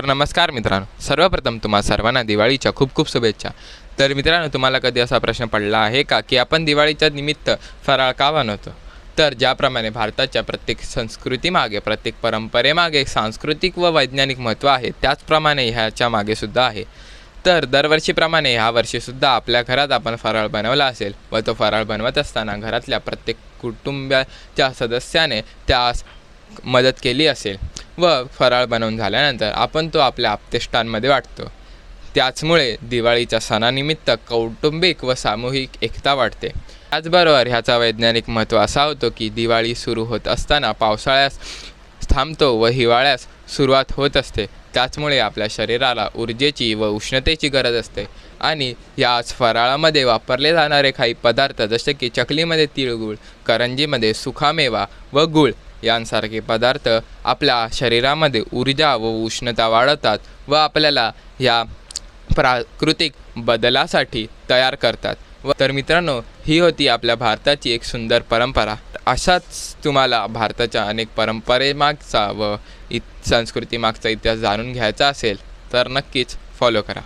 तर नमस्कार मित्रांनो. सर्वप्रथम तुम्हा सर्वांना दिवाळीच्या खूप खूप शुभेच्छा. तर मित्रांनो तुम्हाला कधी असा प्रश्न पडला आहे का की आपण दिवाळीच्या निमित्त फराळ का बनवतो? तर ज्याप्रमाणे भारताच्या प्रत्येक संस्कृतीमागे प्रत्येक परंपरेमागे सांस्कृतिक व वैज्ञानिक महत्त्व आहे त्याचप्रमाणे ह्याच्या मागे सुद्धा आहे. तर दरवर्षीप्रमाणे ह्या वर्षीसुद्धा आपल्या घरात आपण फराळ बनवला असेल व तो फराळ बनवत असताना घरातल्या प्रत्येक कुटुंबाच्या सदस्याने त्यास मदत केली असेल. व फराळ बनवून झाल्यानंतर आपण तो आपल्या आप्तेष्टांमध्ये वाटतो. त्याचमुळे दिवाळीच्या सणानिमित्त कौटुंबिक व सामूहिक एकता वाढते. त्याचबरोबर ह्याचा वैज्ञानिक महत्त्व असा होतो की दिवाळी सुरू होत असताना पावसाळ्यास थांबतो व हिवाळ्यास सुरुवात होत असते. त्याचमुळे आपल्या शरीराला ऊर्जेची व उष्णतेची गरज असते. आणि याच फराळामध्ये वापरले जाणारे काही पदार्थ जसे की चकलीमध्ये तिळगुळ करंजीमध्ये सुखामेवा व गूळ यांसारखे पदार्थ आपल्या शरीरामध्ये ऊर्जा व उष्णता वाढवतात व आपल्याला या प्राकृतिक बदलासाठी तयार करतात. व तर मित्रांनो ही होती आपल्या भारताची एक सुंदर परंपरा. अशाच तुम्हाला भारताच्या अनेक परंपरेमागचा व इत संस्कृतीमागचा इतिहास जाणून घ्यायचा असेल तर नक्कीच फॉलो करा.